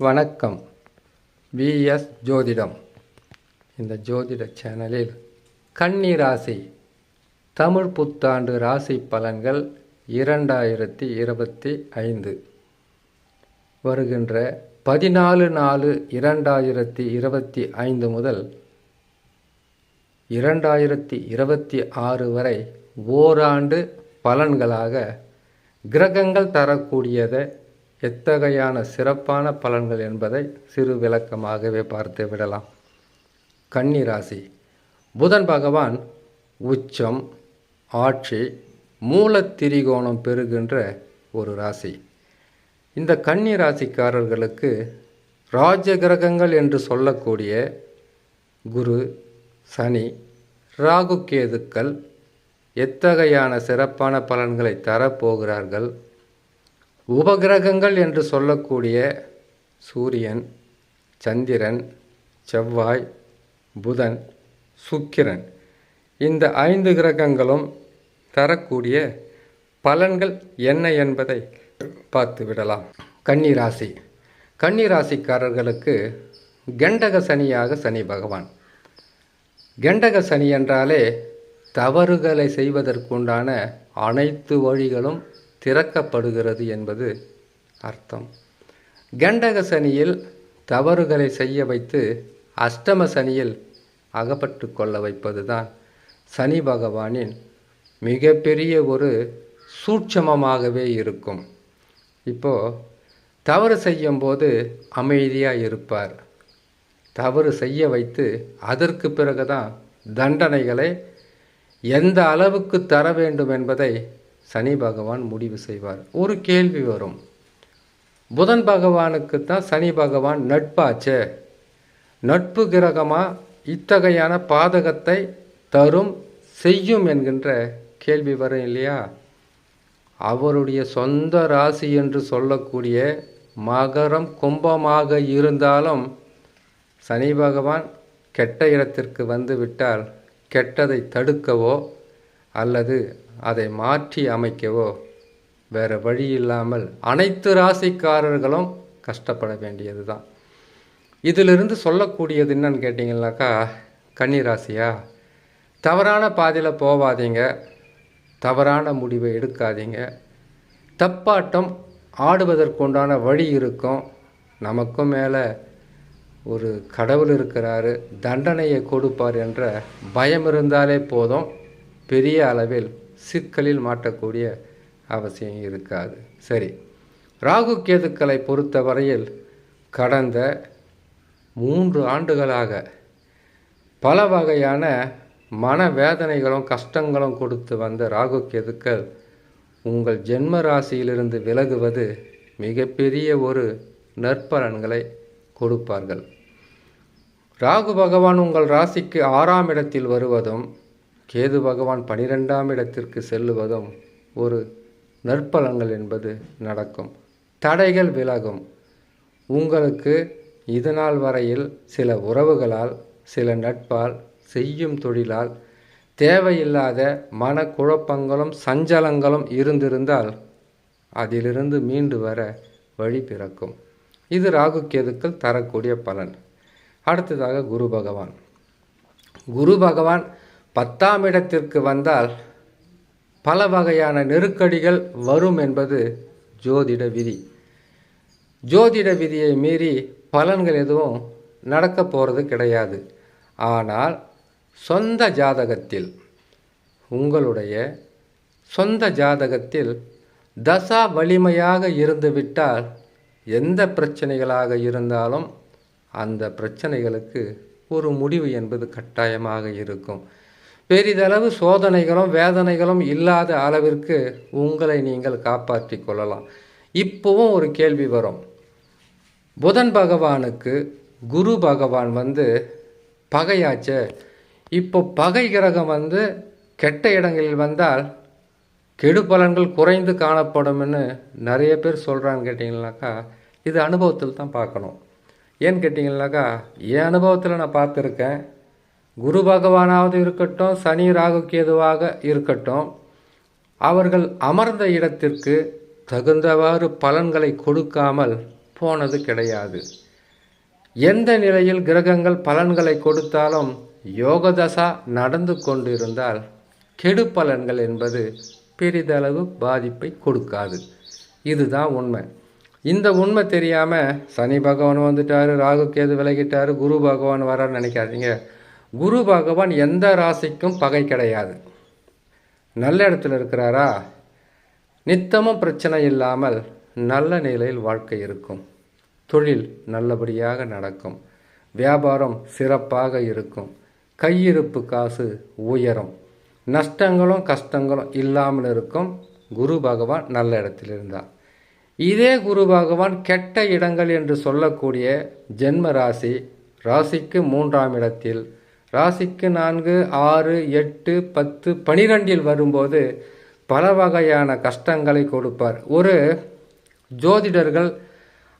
வணக்கம். விஎஸ் ஜோதிடம். இந்த ஜோதிட சேனலில் கன்னி ராசி தமிழ் புத்தாண்டு ராசி பலன்கள் இரண்டாயிரத்தி இருபத்தி ஐந்து. வருகின்ற பதினாலு நாலு இரண்டாயிரத்தி இருபத்தி ஐந்து முதல் இரண்டாயிரத்தி இருபத்தி ஆறு வரை ஓராண்டு பலன்களாக கிரகங்கள் தரக்கூடியதை எத்தகையான சிறப்பான பலன்கள் என்பதை சிறு விளக்கமாகவே பார்த்து விடலாம். கன்னி ராசி. புதன் பகவான் உச்சம் ஆட்சி மூலத்திரிகோணம் பெறுகின்ற ஒரு ராசி. இந்த கன்னி ராசிக்காரர்களுக்கு ராஜ கிரகங்கள் என்று சொல்லக்கூடிய குரு சனி ராகு கேதுக்கள் எத்தகையான சிறப்பான பலன்களை தரப்போகிறார்கள்? உபகிரகங்கள் என்று சொல்லக்கூடிய சூரியன் சந்திரன் செவ்வாய் புதன் சுக்கிரன். இந்த ஐந்து கிரகங்களும் தரக்கூடிய பலன்கள் என்ன என்பதை பார்த்து விடலாம். கன்னிராசி. கன்னிராசிக்காரர்களுக்கு கெண்டக சனியாக சனி பகவான். கெண்டக சனி என்றாலே தவறுகளை செய்வதற்குண்டான அனைத்து வழிகளும் திறக்கப்படுகிறது என்பது அர்த்தம். கண்டக சனியில் தவறுகளை செய்ய வைத்து அஷ்டம சனியில் அகப்பட்டு கொள்ள வைப்பது தான் சனி பகவானின் மிகப்பெரிய ஒரு சூட்சமமாகவே இருக்கும். இப்போ தவறு செய்யும்போது அமைதியாக இருப்பார். தவறு செய்ய வைத்து அதற்கு பிறகு தான் தண்டனைகளை எந்த அளவுக்கு தர வேண்டும் என்பதை சனி பகவான் முடிவு செய்வார். ஒரு கேள்வி வரும். புதன் பகவானுக்கு தான் சனி பகவான் நட்பாச்சே. நட்பு கிரகமாக இத்தகையான பாதகத்தை தரும் செய்யும் என்கின்ற கேள்வி வரும் இல்லையா? அவருடைய சொந்த ராசி என்று சொல்லக்கூடிய மகரம் கும்பமாக இருந்தாலும் சனி பகவான் கெட்ட இடத்திற்கு வந்து விட்டால் கெட்டதை தடுக்கவோ அல்லது அதை மாற்றி அமைக்கவோ வேறு வழி இல்லாமல் அனைத்து ராசிக்காரர்களும் கஷ்டப்பட வேண்டியது தான் இதிலிருந்து சொல்லக்கூடியது என்னன்னு கேட்டிங்கனாக்கா கன்னி ராசியா? தவறான பாதையில் போகாதீங்க தவறான முடிவை எடுக்காதீங்க. தப்பாட்டம் ஆடுவதற்குண்டான வழி இருக்கும். நமக்கும் மேலே ஒரு கடவுள் இருக்கிறாரு. தண்டனையை கொடுப்பார் என்ற பயம் இருந்தாலே போதும். பெரிய அளவில் சிக்கலில் மாட்டக்கூடிய அவசியம் இருக்காது. சரி. ராகு கேதுக்களை பொறுத்தவரையில் கடந்த மூன்று ஆண்டுகளாக பல வகையான மனவேதனைகளும் கஷ்டங்களும் கொடுத்து வந்த ராகு கேதுக்கள் உங்கள் ஜென்ம ராசியிலிருந்து விலகுவது மிகப்பெரிய ஒரு நற்பலன்களை கொடுப்பார்கள். ராகு பகவான் உங்கள் ராசிக்கு ஆறாம் இடத்தில் வருவதும் கேது பகவான் பனிரெண்டாம் இடத்திற்கு செல்லுவதும் ஒரு நற்பலங்கள் என்பது நடக்கும். தடைகள் விலகும். உங்களுக்கு இதனால் வரையில் சில உறவுகளால் சில நட்பால் செய்யும் தொழிலால் தேவையில்லாத மனக்குழப்பங்களும் சஞ்சலங்களும் இருந்திருந்தால் அதிலிருந்து மீண்டு வர வழி பிறக்கும். இது ராகு கேதுக்கள் தரக்கூடிய பலன். அடுத்ததாக குரு பகவான். குரு பகவான் பத்தாம் இடத்திற்கு வந்தால் பல வகையான நெருக்கடிகள் வரும் என்பது ஜோதிட விதி. ஜோதிட விதியை மீறி பலன்கள் எதுவும் நடக்க போகிறது கிடையாது. ஆனால் சொந்த ஜாதகத்தில் உங்களுடைய சொந்த ஜாதகத்தில் தசா வலிமையாக இருந்துவிட்டால் எந்த பிரச்சனைகளாக இருந்தாலும் அந்த பிரச்சனைகளுக்கு ஒரு முடிவு என்பது கட்டாயமாக இருக்கும். பெரிதளவு சோதனைகளும் வேதனைகளும் இல்லாத அளவிற்கு உங்களை நீங்கள் காப்பாற்றி கொள்ளலாம். இப்போவும் ஒரு கேள்வி வரும். புதன் பகவானுக்கு குரு பகவான் வந்து பகையாச்சே. இப்போ பகை கிரகம் வந்து கெட்ட இடங்களில் வந்தால் கெடு பலன்கள் குறைந்து காணப்படும்னு நிறைய பேர் சொல்கிறான்னு கேட்டிங்கனாக்கா இது அனுபவத்தில் தான் பார்க்கணும். ஏன்னு கேட்டிங்கனாக்கா என் அனுபவத்தில் நான் பார்த்துருக்கேன். குரு பகவானாவது இருக்கட்டும் சனி ராகு கேதுவாக இருக்கட்டும் அவர்கள் அமர்ந்த இடத்திற்கு தகுந்தவாறு பலன்களை கொடுக்காமல் போனது கிடையாது. எந்த நிலையில் கிரகங்கள் பலன்களை கொடுத்தாலும் யோகதசா நடந்து கொண்டிருந்தால் கெடு பலன்கள் என்பது பெரிதளவு பாதிப்பை கொடுக்காது. இதுதான் உண்மை. இந்த உண்மை தெரியாமல் சனி பகவான் வந்துட்டார் ராகு கேது விலகிட்டாரு குரு பகவான் வரான்னு நினைக்காதீங்க. குரு பகவான் எந்த ராசிக்கும் பகை கிடையாது. நல்ல இடத்துல இருக்கிறாரா? நித்தமும் பிரச்சனை இல்லாமல் நல்ல நிலையில் வாழ்க்கை இருக்கும். தொழில் நல்லபடியாக நடக்கும். வியாபாரம் சிறப்பாக இருக்கும். கையிருப்பு காசு உயரும். நஷ்டங்களும் கஷ்டங்களும் இல்லாமல் இருக்கும். குரு பகவான் நல்ல இடத்தில் இருந்தார். இதே குரு பகவான் கெட்ட இடங்கள் என்று சொல்லக்கூடிய ஜென்ம ராசி ராசிக்கு மூன்றாம் இடத்தில் ராசிக்கு நான்கு ஆறு எட்டு பத்து பனிரெண்டில் வரும்போது பல வகையான கஷ்டங்களை கொடுப்பார். ஒரு ஜோதிடர்கள்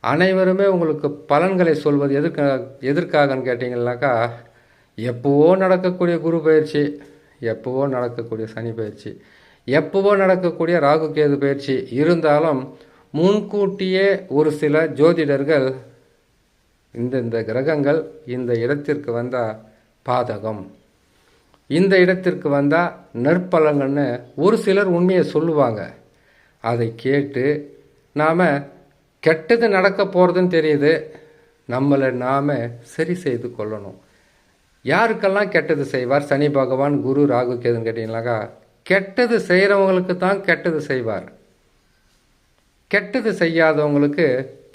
அனைவருமே உங்களுக்கு பலன்களை சொல்வது எதற்காக எதற்காகன்னு கேட்டிங்கன்னாக்கா எப்போவோ நடக்கக்கூடிய குரு பயிற்சி எப்போவோ நடக்கக்கூடிய சனி பயிற்சி எப்போவோ நடக்கக்கூடிய ராகு கேது பயிற்சி இருந்தாலும் முன்கூட்டியே ஒரு சில ஜோதிடர்கள் இந்த இந்த கிரகங்கள் இந்த இடத்திற்கு வந்தால் பாதகம். இந்த இடத்திற்கு வந்தால் நற்பலங்கள்னு ஒரு சிலர் உண்மையை சொல்லுவாங்க. அதை கேட்டு நாம் கெட்டது நடக்க போகிறதுன்னு தெரியுது. நம்மளை நாம் சரி செய்து கொள்ளணும். யாருக்கெல்லாம் கெட்டது செய்வார்? சனி பகவான் குரு ராகு கேதுன்னு கேட்டிங்கனாக்கா கெட்டது செய்கிறவங்களுக்கு தான் கெட்டது செய்வார். கெட்டது செய்யாதவங்களுக்கு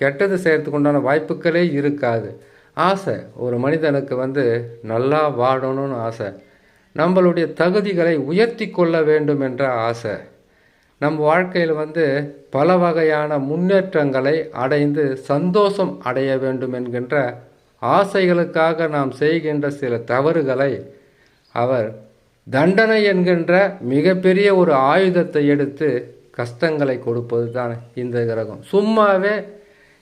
கெட்டது செய்கிறதுக்கு உண்டான வாய்ப்புகளே இருக்காது. ஆசை. ஒரு மனிதனுக்கு வந்து நல்லா வாழணும்னு ஆசை. நம்மளுடைய தகுதிகளை உயர்த்தி கொள்ள வேண்டும் என்ற ஆசை. நம் வாழ்க்கையில் வந்து பல வகையான முன்னேற்றங்களை அடைந்து சந்தோஷம் அடைய வேண்டும் என்கின்ற ஆசைகளுக்காக நாம் செய்கின்ற சில தவறுகளை அவர் தண்டனை என்கின்ற மிகப்பெரிய ஒரு ஆயுதத்தை எடுத்து கஷ்டங்களை கொடுப்பது தான் இந்த கிரகம். சும்மாவே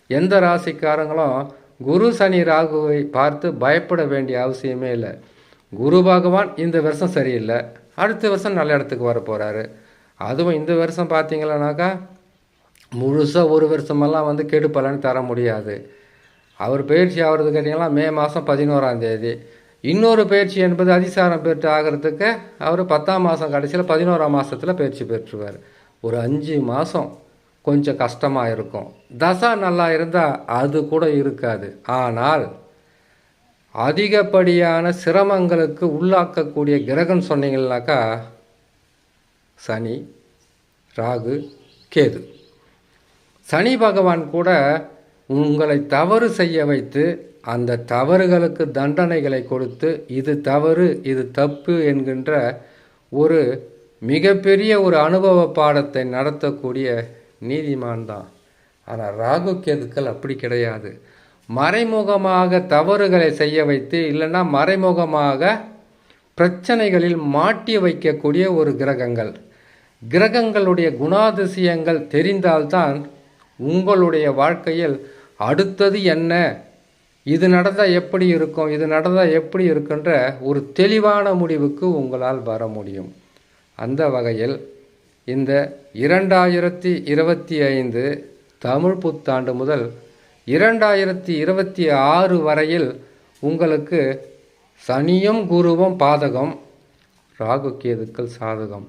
எந்த ராசிக்காரங்களும் குரு சனி ராகுவை பார்த்து பயப்பட வேண்டிய அவசியமே இல்லை. குரு பகவான் இந்த வருஷம் சரியில்லை. அடுத்த வருஷம் நல்ல இடத்துக்கு வர போகிறாரு அதுவும் இந்த வருஷம் பார்த்தீங்களானாக்கா முழுசாக ஒரு வருஷமெல்லாம் வந்து கெடு பலன் தர முடியாது. அவர் பயிற்சி ஆகிறது கேட்டிங்கன்னா மே மாதம் பதினோராம் தேதி. இன்னொரு பயிற்சி என்பது அதிசாரம் பெற்று ஆகிறதுக்கு அவர் பத்தாம் மாதம் கடைசியில் பதினோராம் மாதத்தில் பயிற்சி பெற்றுவார். ஒரு அஞ்சு மாதம் கொஞ்சம் கஷ்டமாக இருக்கும். தசா நல்லா இருந்தால் அது கூட இருக்காது. ஆனால் அதிகப்படியான சிரமங்களுக்கு உள்ளாக்கக்கூடிய கிரகம் சொன்னீங்கன்னாக்கா சனி ராகு கேது. சனி பகவான் கூட உங்களை தவறு செய்ய வைத்து அந்த தவறுகளுக்கு தண்டனைகளை கொடுத்து இது தவறு இது தப்பு என்கின்ற ஒரு மிகப்பெரிய ஒரு அனுபவ பாடத்தை நடத்தக்கூடிய நீதிமான் தான் ஆனால் ராகு கேதுக்கள் அப்படி கிடையாது. மறைமுகமாக தவறுகளை செய்ய வைத்து இல்லைன்னா மறைமுகமாக பிரச்சனைகளில் மாட்டி வைக்கக்கூடிய ஒரு கிரகங்கள். கிரகங்களுடைய குணாதிசயங்கள் தெரிந்தால்தான் உங்களுடைய வாழ்க்கையில் அடுத்தது என்ன? இது நடந்தால் எப்படி இருக்கும்? இது நடந்தால் எப்படி இருக்குன்ற ஒரு தெளிவான முடிவுக்கு உங்களால் வர முடியும். அந்த வகையில் இந்த இரண்டாயிரத்தி இருபத்தி ஐந்து தமிழ் புத்தாண்டு முதல் இரண்டாயிரத்தி இருபத்தி ஆறு வரையில் உங்களுக்கு சனியும் குருவும் பாதகம் ராகு கேதுக்கள் சாதகம்.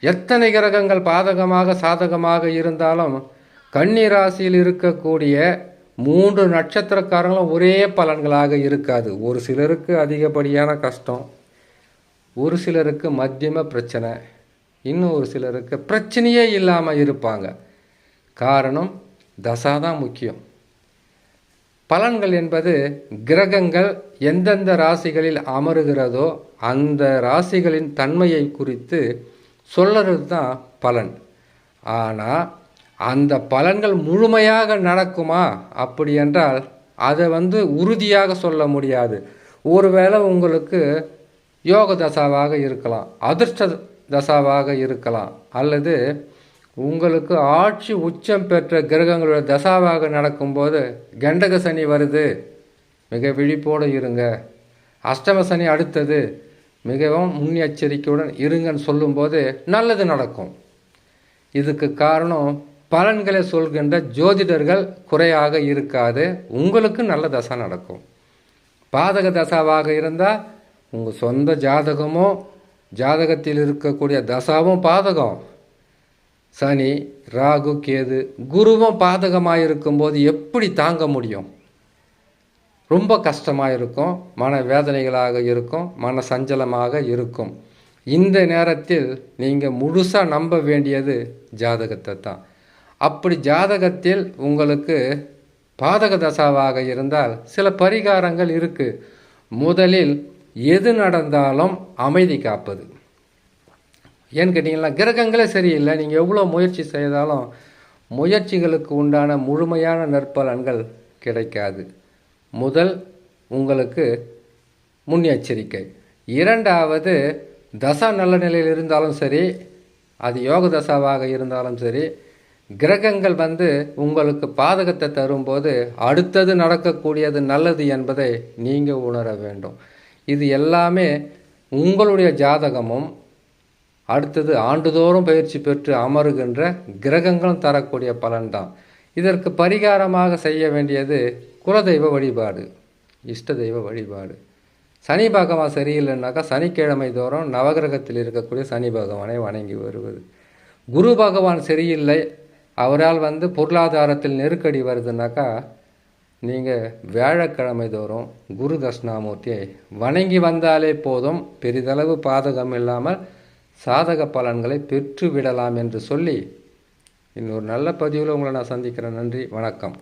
எத்தனை கிரகங்கள் பாதகமாக சாதகமாக இருந்தாலும் கன்னிராசியில் இருக்கக்கூடிய மூன்று நட்சத்திரக்காரங்களும் ஒரே பலன்களாக இருக்காது. ஒரு சிலருக்கு அதிகப்படியான கஷ்டம் ஒரு சிலருக்கு மத்தியம பிரச்சனை. இன்னும் ஒரு சிலருக்கு பிரச்சனையே இல்லாமல் இருப்பாங்க. காரணம் தசா தான் முக்கியம். பலன்கள் என்பது கிரகங்கள் எந்தெந்த ராசிகளில் அமருகிறதோ அந்த ராசிகளின் தன்மையை குறித்து சொல்லுறது தான் பலன். ஆனால் அந்த பலன்கள் முழுமையாக நடக்குமா? அப்படி என்றால் அதை வந்து உறுதியாக சொல்ல முடியாது. ஒருவேளை உங்களுக்கு யோக தசாவாக இருக்கலாம். அதிர்ஷ்ட தசாவாக இருக்கலாம். அல்லது உங்களுக்கு ஆட்சி உச்சம் பெற்ற கிரகங்களோட தசாவாக நடக்கும்போது கண்டக சனி வருது. மிக விழிப்போடு இருங்க. அஷ்டம சனி அடுத்தது. மிகவும் முன்னெச்சரிக்கையுடன் இருங்கன்னு சொல்லும்போது நல்லது நடக்கும். இதுக்கு காரணம் பலன்களை சொல்கின்ற ஜோதிடர்கள் குறையாக இருக்காது. உங்களுக்கு நல்ல தசை நடக்கும். பாதக தசாவாக இருந்தால் உங்கள் சொந்த ஜாதகமோ ஜாதகத்தில் இருக்கக்கூடிய தசாவும் பாதகம். சனி ராகு கேது குருவும் பாதகமாக இருக்கும்போது எப்படி தாங்க முடியும்? ரொம்ப கஷ்டமாக இருக்கும் மன வேதனைகளாக இருக்கும் மன சஞ்சலமாக இருக்கும். இந்த நேரத்தில் நீங்கள் முழுசாக நம்ப வேண்டியது ஜாதகத்தை தான். அப்படி ஜாதகத்தில் உங்களுக்கு பாதக தசாவாக இருந்தால் சில பரிகாரங்கள் இருக்குது முதலில் எது நடந்தாலும் அமைதி காப்பது. ஏன்னு கேட்டிங்கன்னா கிரகங்களே சரியில்லை. நீங்கள் எவ்வளோ முயற்சி செய்தாலும் முயற்சிகளுக்கு உண்டான முழுமையான நற்பலன்கள் கிடைக்காது. முதல் உங்களுக்கு முன்னெச்சரிக்கை. இரண்டாவது தசா நல்ல நிலையில் இருந்தாலும் சரி அது யோக தசாவாக இருந்தாலும் சரி கிரகங்கள் வந்து உங்களுக்கு பாதகத்தை தரும்போது அடுத்தது நடக்கக்கூடியது நல்லது என்பதை நீங்கள் உணர வேண்டும். இது எல்லாமே உங்களுடைய ஜாதகமும் அடுத்தது ஆண்டுதோறும் பயிற்சி பெற்று அமருகின்ற கிரகங்களும் தரக்கூடிய பலன்தான். இதற்கு பரிகாரமாக செய்ய வேண்டியது குலதெய்வ வழிபாடு இஷ்ட தெய்வ வழிபாடு. சனி பகவான் சரியில்லைன்னாக்கா சனிக்கிழமை தோறும் நவகிரகத்தில் இருக்கக்கூடிய சனி பகவானை வணங்கி வருவது. குரு பகவான் சரியில்லை அவரால் வந்து பொருளாதாரத்தில் நெருக்கடி வருதுனாக்கா நீங்கள் வியாழக்கிழமை தோறும் குரு தட்சிணாமூர்த்தியை வணங்கி வந்தாலே போதும். பெரிதளவு பாதகம் இல்லாமல் சாதக பலன்களை பெற்று விடலாம் என்று சொல்லி இன்னொரு நல்ல பதிவில் உங்களை நான் சந்திக்கிறேன். நன்றி வணக்கம்.